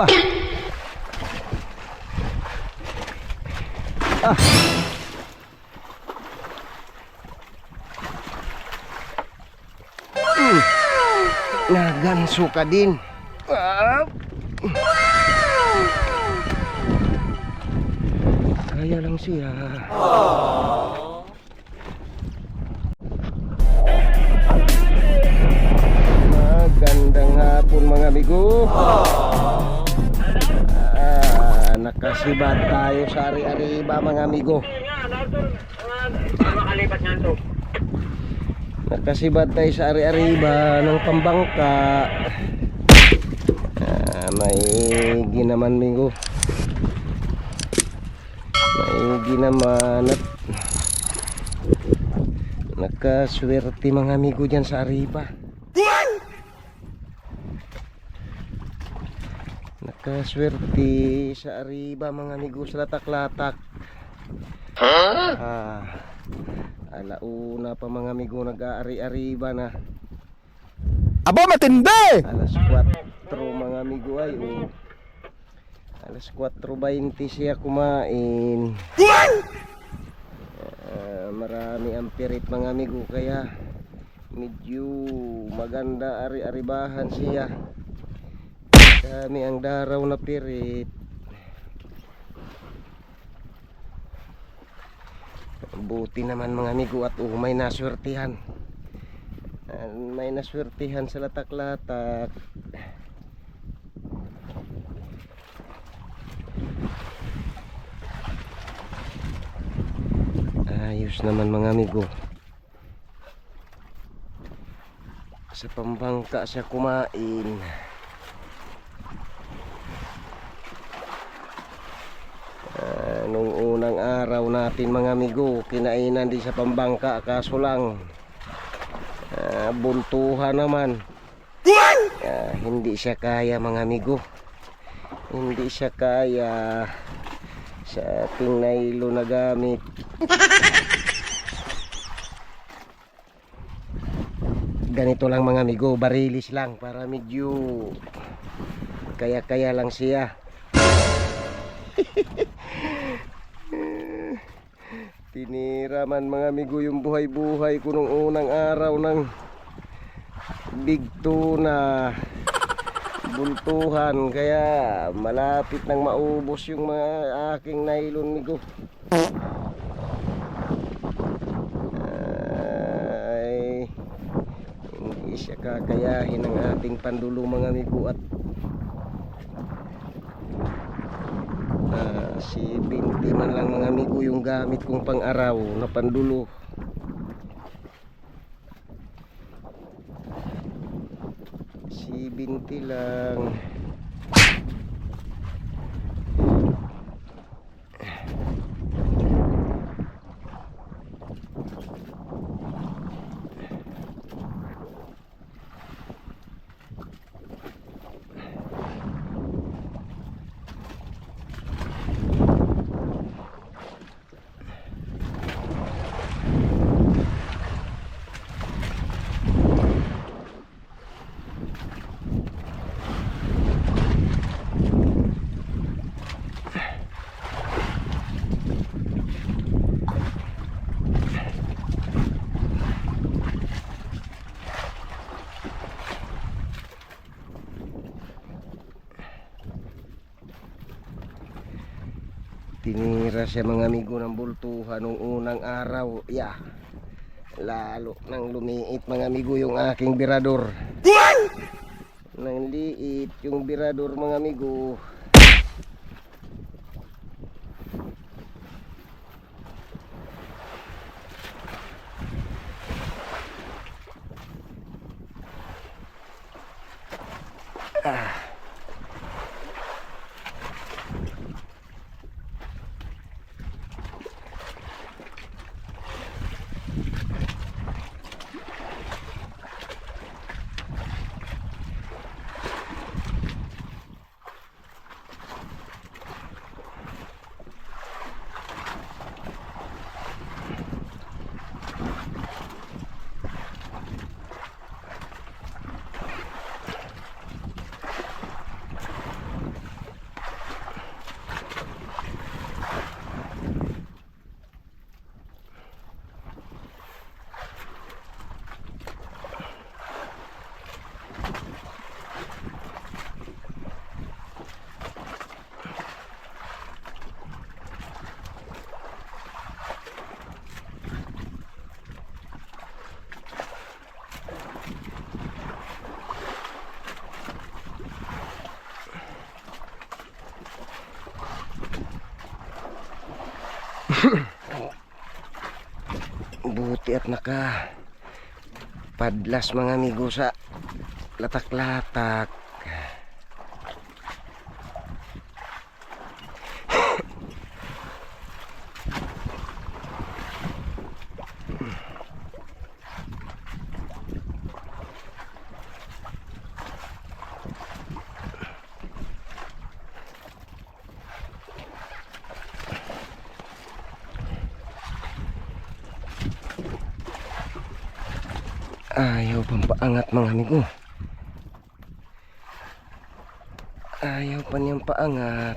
Bah. Ah. Mm. Ka din. Ah. Kaya lang siya. Magandang hapon mga amigo. Ah, nakasibat tayo sa ari-ariba mga amigo. Nakasibat tayo sa ari-ariba ng pambangka. Ah, may ginaman amigo. May ginaman at nakaswerte mga amigo dyan sa ariba. Nakaswerte sa Ariba mga amigo sa latak-latak. Ah, alauna pa mga amigo nag-aari-ariba na. Aba, matindi! Alas 4 mga amigo ay oh. Alas 4.20 siya kumain. Ah, marami ang pirit mga amigo kaya medyo maganda ari-aribahan siya. Dami ang daraw na pirit. Buti naman mga amigo at oh, may naswertihan. Ah, may naswertihan sa latak-latak. Ayos naman mga amigo. Sa pambangka siya kumain. Ah, nung unang araw natin mga amigo, kinainan din sa pambangka kaso lang ah, buntuhan naman. Ah, hindi siya kaya mga amigo. Hindi siya kaya sa ating nailo na gamit. Ganito lang mga amigo, barilis lang para medyo kaya-kaya lang siya. Tinira man mga amigo yung buhay-buhay ko nung unang araw ng big tuna buntuhan. Kaya malapit nang maubos yung mga aking nylon migo ay hindi siya kakayahin ng ating pandulo mga migo at Ah, si Binti man lang mga amigo yung gamit kong pang-araw na pandulo. Si Binti lang. Tinira siya mga amigo ng bultuhan nung unang araw. Yeah. Lalo nang lumiit mga amigo yung aking birador. Nang liit yung birador mga amigo. Buti at naka padlas mga amigo sa latak-latak. Ayaw pang paangat mga amigo. Ayaw pa niyang paangat.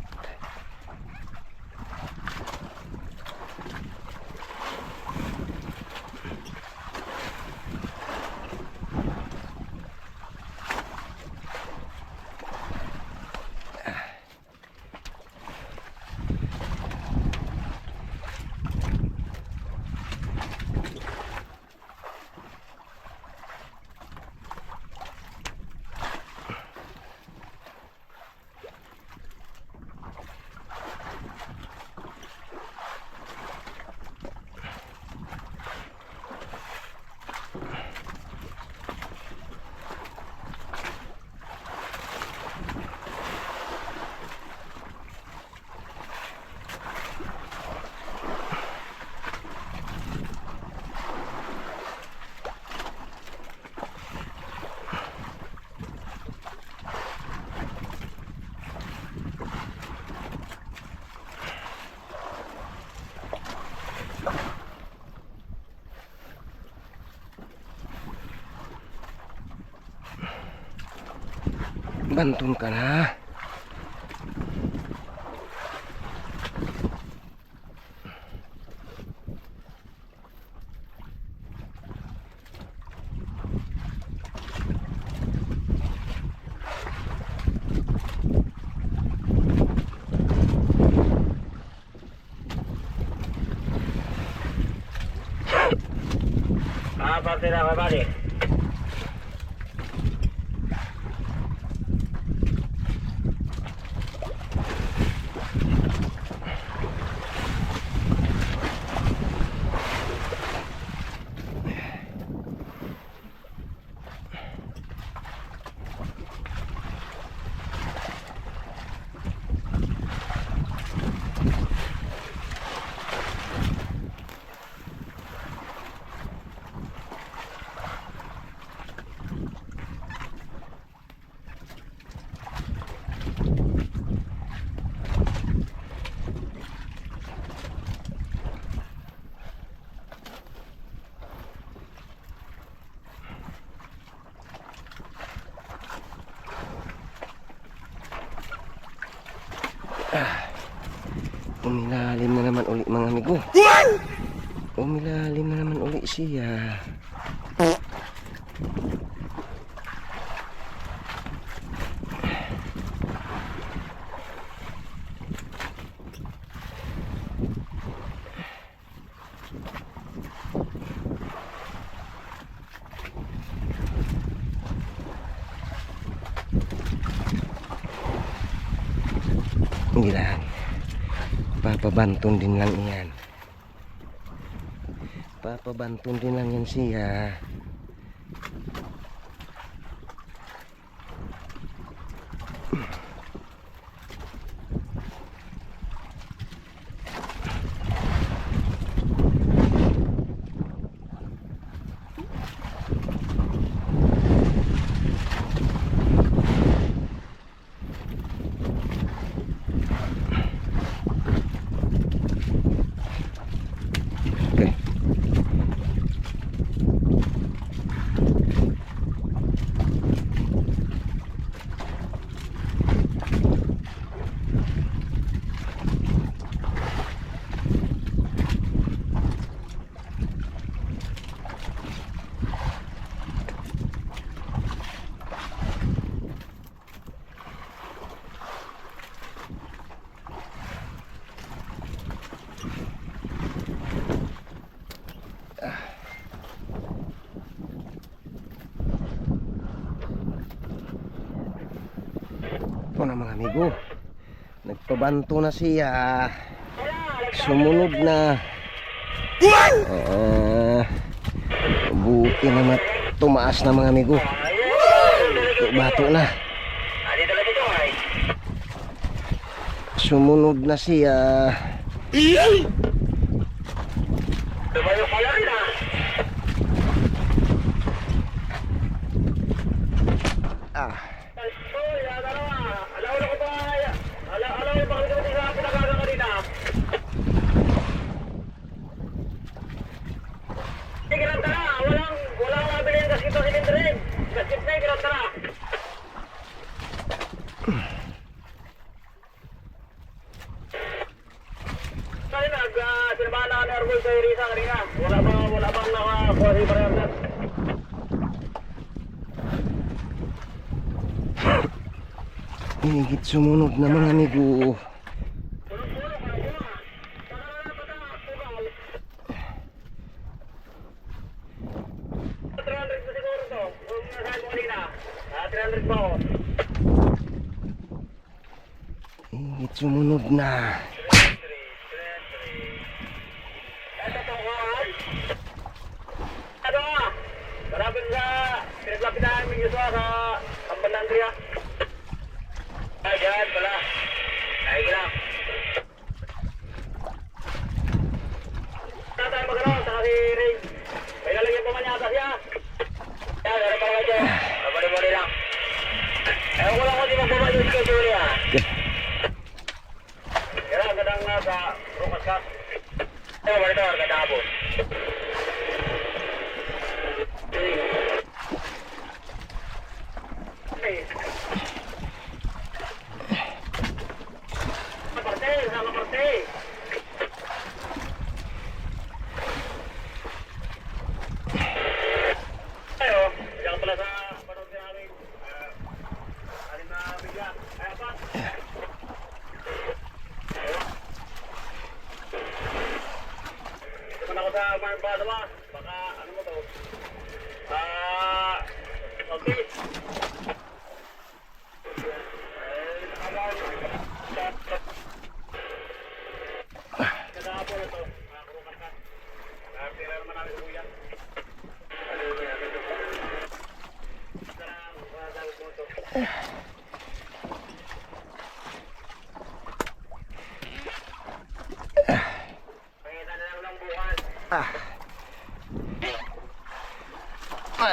Bantun ka na. Ah, parte na, babali. Umilalim na naman uli mga amigo. Umilalim na naman uli siya. Hindi lang. Papabantun din lang yan. Papabantun din lang yan siya. ko na mga amigo. Nagpabanto na siya. Sumunod na. Uh, buti na tumaas na mga amigo. Bato na. Sumunod na siya. Bakit sumunod naman amigo?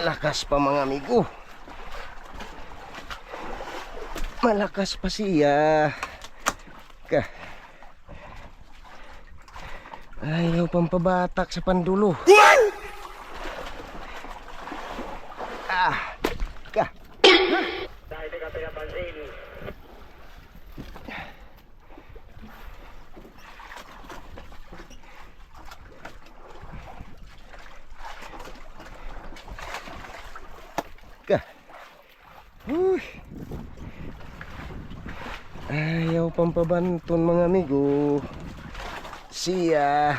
malakas pa mga amigo. Malakas pa siya. Ka. Ayaw pampabatak sa pandulo. What? Ayaw pampabantun mga amigo. See ya. Ah.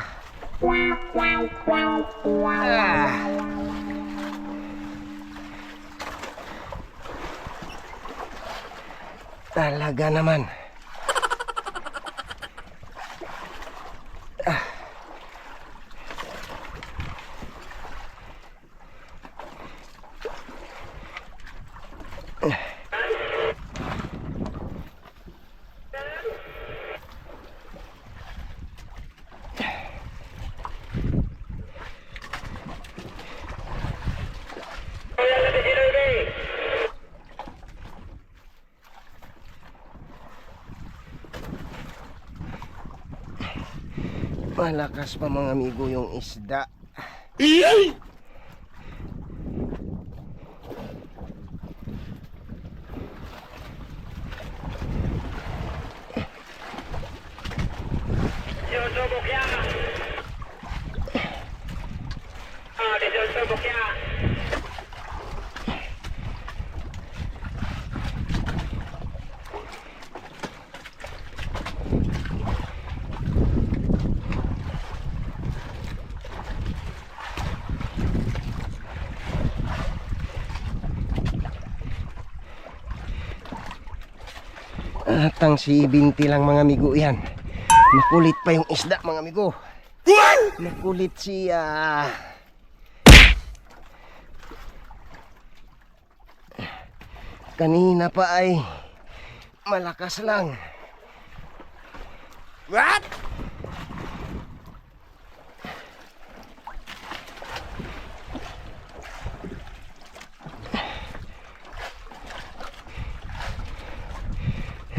Talaga naman. Malakas pa mga amigo yung isda. Iyay! Subok yan! Ah, dito subok yan! Tang si Binti lang mga migo yan. Makulit pa yung isda mga migo. Makulit si uh... Kanina pa ay malakas lang. What?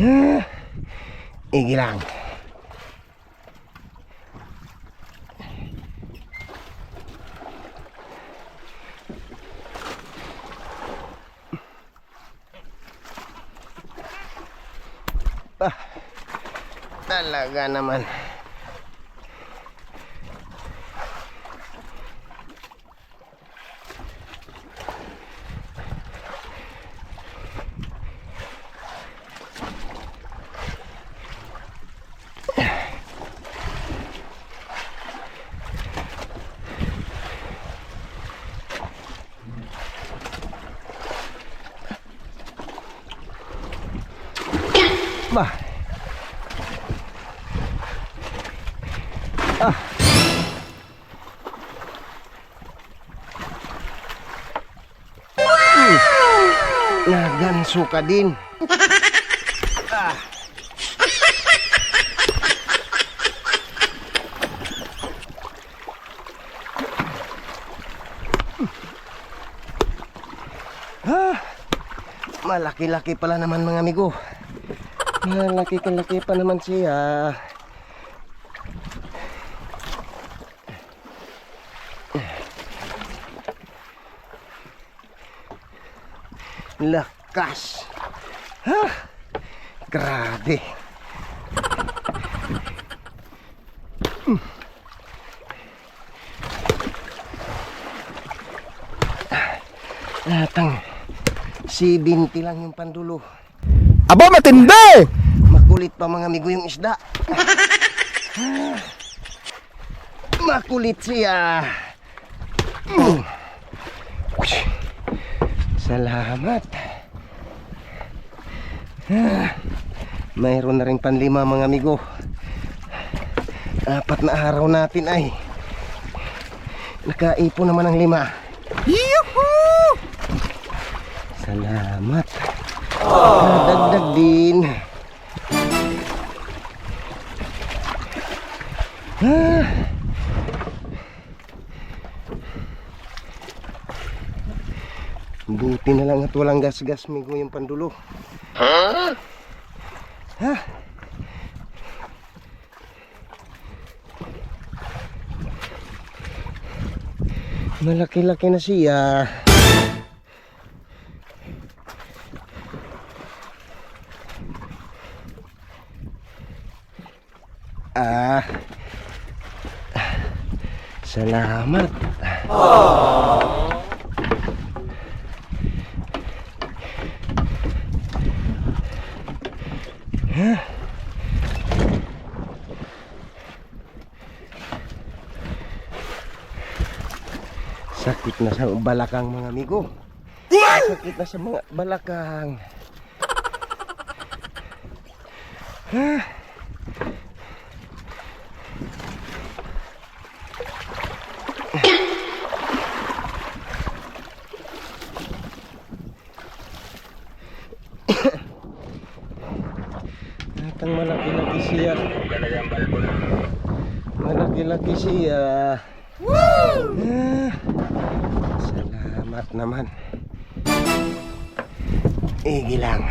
Igi lang. Ah, talaga naman. Ah. Hmm. Naganso ka din. ah. Ah. Malaki-laki pala naman mga amigo. Malaki-laki pa naman siya. Lakas. Ha? Grabe. Mm. Atang 70 lang yung pandulo. Aba, matindi! Makulit pa mga amigo yung isda. Makulit siya. Mm. Salamat. Ah, Mayroon na rin panlima mga amigo. Apat na araw natin ay nakaipo naman ng lima. Yuhuu! Salamat. Nadagdag din. Ah. Buti na lang at walang gas-gas migo yung pandulo. Ha? Ha? Malaki-laki na siya. Ah. Salamat. Huh? Sakit na sa balakang mga amigo. Sakit na sa mga balakang. Ah. Atang malaki-laki siya. Malaki-laki siya. Ah, salamat naman. Igi lang.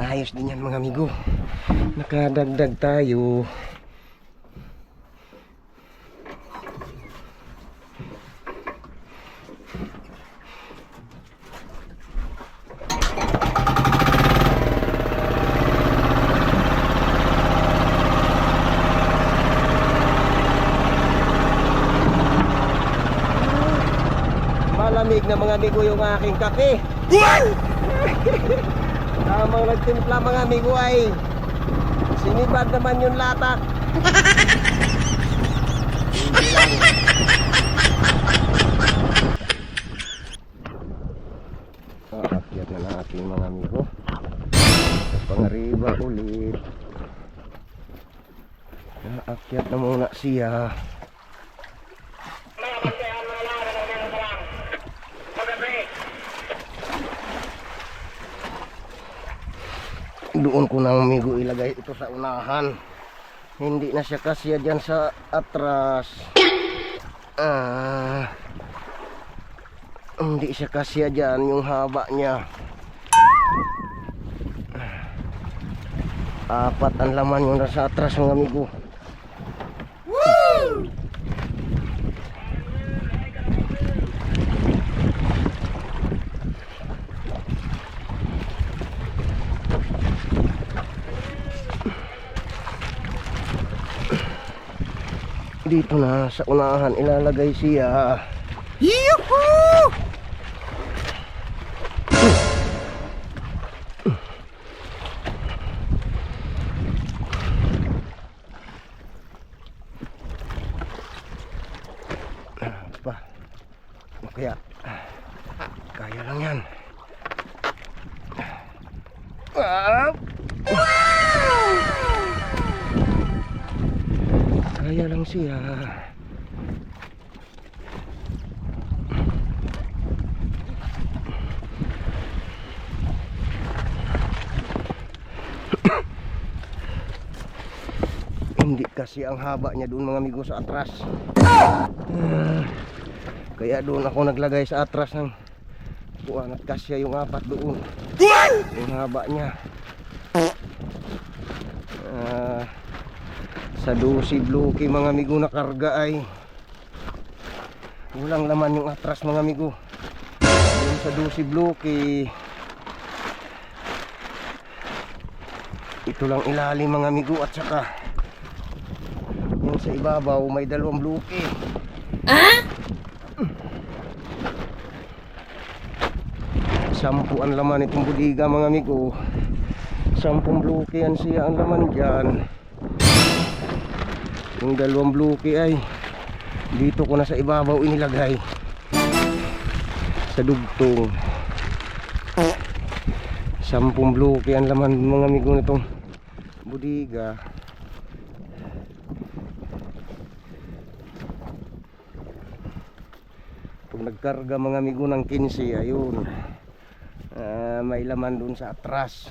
Ayos din yan mga amigo. Nakadagdag tayo. Mga amigo yung aking kape. Tamang nagtimpla mga amigo ay sinibad naman yung latak. Aakyat na ng ating mga amigo. Pangariba ulit. Akyat na muna siya. Mga bantayan mo na lang, ano meron ka lang. Magabi. Doon ko na amigo ilagay ito sa unahan. Hindi na siya kasya dyan sa atras. Ah, hindi siya kasya dyan yung haba niya. Apat ang laman yung nasa atras mga amigo. Dito na sa unahan ilalagay siya. Yuhu! pa. O kaya, kaya lang yan. Ah! Kaya lang siya. Hindi kasi ang haba niya doon mga amigo sa atras. Kaya doon ako naglagay sa atras ng kuwan at kasya yung apat doon. Yung haba niya. Sa dosi bloke mga amigo na karga ay walang laman yung atras mga amigo. Yung sa dosi bloke ito lang ilalim mga amigo at saka yung sa ibabaw may dalawang bloke. Sampu ang laman itong budiga mga amigo. Sampung bloke yan siya ang laman dyan. Yung dalawang bloke ay dito ko na sa ibabaw inilagay. Sa dugtong. Sampung bloke ang laman mga amigo nitong budiga. Pag nagkarga mga amigo ng 15 ayun. Ah, may laman doon sa atras.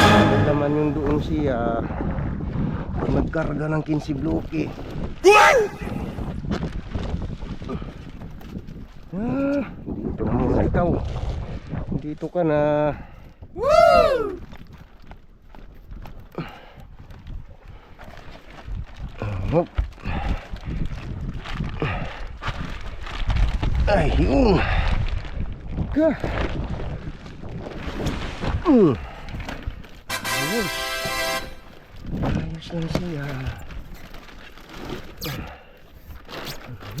May laman yung doon siya. Pag nagkarga ng 15 bloke. Ah, dito na muna ikaw. Dito ka na. Hop. Ay, yun. Ka. Mm. Ayos. Ayos lang siya.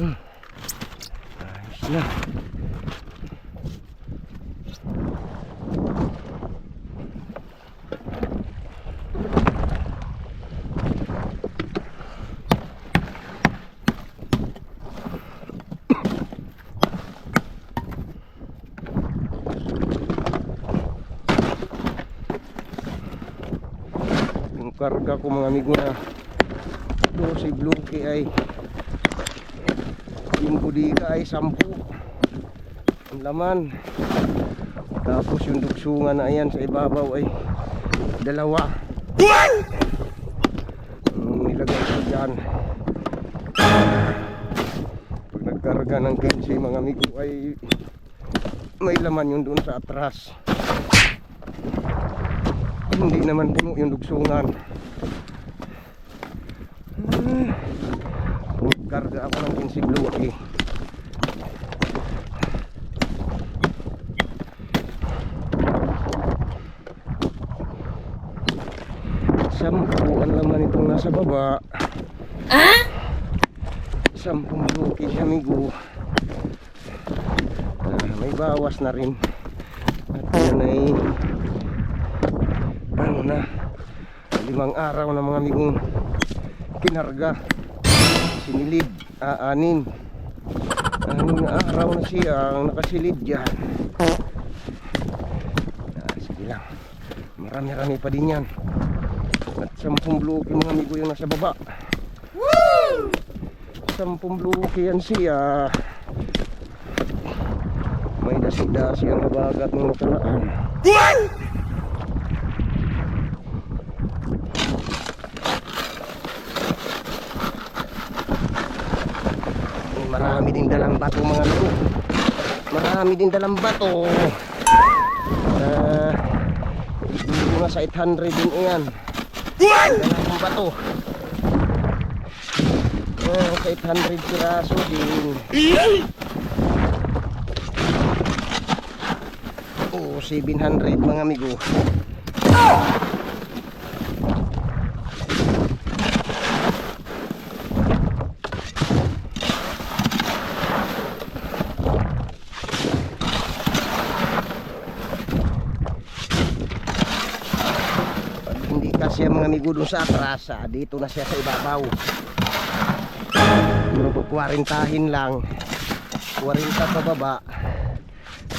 Mm. Ayos na. Yung karga ko mga amigo na 12 bloke ay yung budiga ay 10 ang laman. Tapos yung duksungan na ayan sa ibabaw ay dalawa. Ang nilagay ko dyan. Pag nagkarga ng 15 mga amigo ay may laman yun doon sa atras. Hindi naman puno yung dugsungan karga ako ng 15 bloke sampu ang laman itong nasa baba. Sampung bloke siya amigo Ah, may bawas na rin. At yan ay ano na limang araw na mga amigong kinarga. Sinilid ah, anin anin na araw na siya ang nakasilid dyan ah, sige lang. Marami rami pa din yan. At sampung bloke mga amigo yung nasa baba. Sampung bloke yan siya. May dasi-dasi ang habagat ng nakaraan. May Marami din dalang bato mga luto. Marami din dalang bato. Ah, hindi na sa 800 din iyan. Dalang bato. Ah, sa 800 piraso din. Oh, 700 mga amigo. Pag hindi kasi ang mga amigo dun sa atras, ah, dito na siya sa ibabaw. Kung 40 lang, 40 pababa,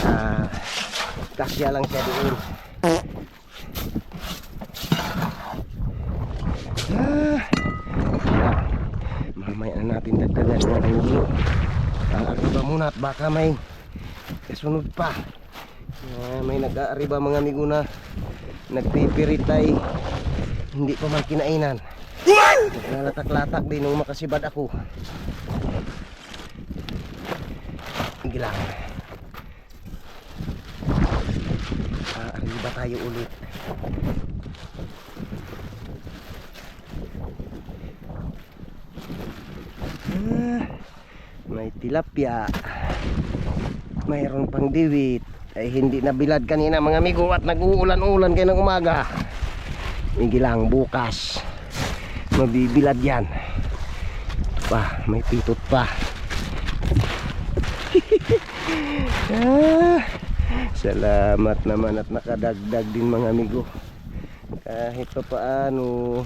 ah, kasya lang siya doon. Ah, mamaya na natin dagdagan mga amigo. Aariba muna at baka may kasunod pa. Ah, may nag-aariba mga amigo na nagpipiritay hindi pa man kinainan. Nalatak-latak din nung makasibad ako. Sige lang aariba tayo ulit. Ah, may tilapia. Mayroon pang diwit. Ay hindi nabilad kanina mga amigo at nag-uulan-ulan kayo ng umaga hindi lang bukas. Mabibilad yan. Pa may pitot pa. Ah, salamat naman at nakadagdag din mga amigo. Kahit pa paano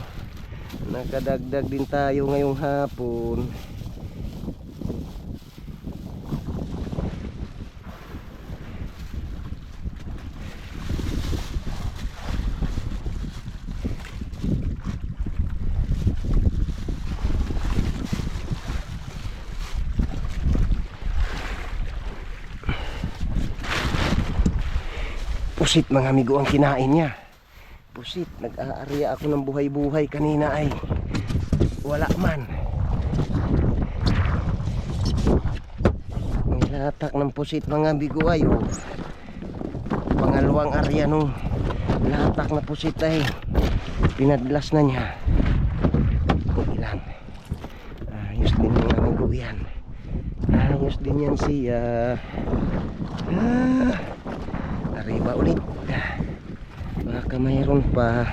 nakadagdag din tayo ngayong hapon Pusit mga amigo ang kinain niya. Pusit, nag-aarya ako ng buhay-buhay kanina ay wala man. May latak ng pusit mga amigo ay oh. Pangalawang arya nung latak na pusit ay pinadlas na niya. Okay lang. Ayos din mga amigo yan. Ayos din yan siya. Ah. Arriba ulit. Baka mayroon pa.